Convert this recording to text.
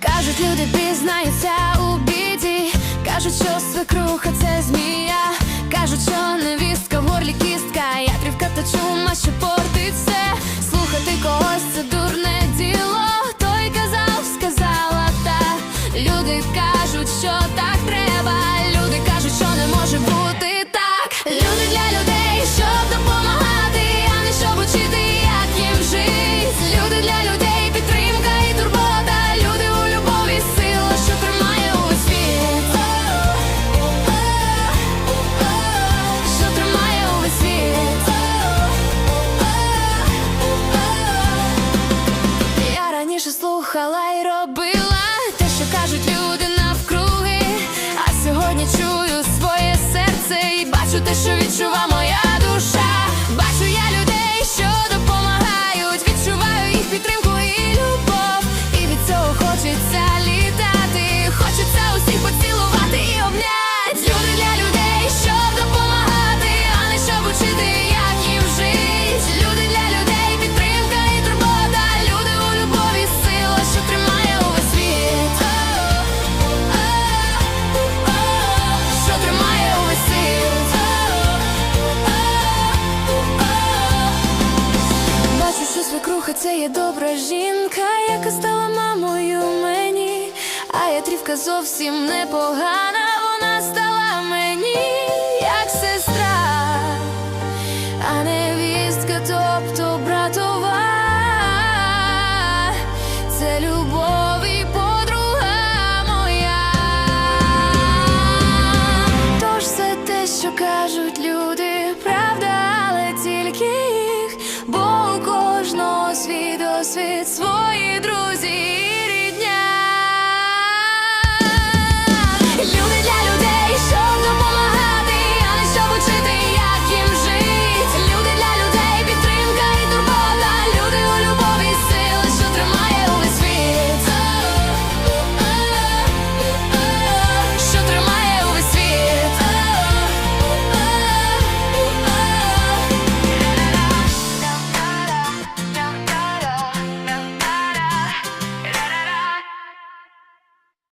Кажуть, люди пізнаються у біді, кажуть, що свекруха це змія, кажуть, що невістка в горлі кістка, ятрівка та чума, що портить все. Слухати когось це дурне діло. Той казав, сказала та люди кажуть, що так треба. Робила те, що кажуть люди навкруги. А сьогодні чую своє серце і бачу те, що відчува моя душа. Бачу я людей, що допомагають, відчуваю їх підтримку і любов. І від цього хочеться Свекруха це є добра жінка, яка стала мамою мені, а я трівка зовсім непогана, вона стала мені, як сестра, а невістка, тобто братова, це любов і подруга моя. Тож все те, що кажуть люди. it's war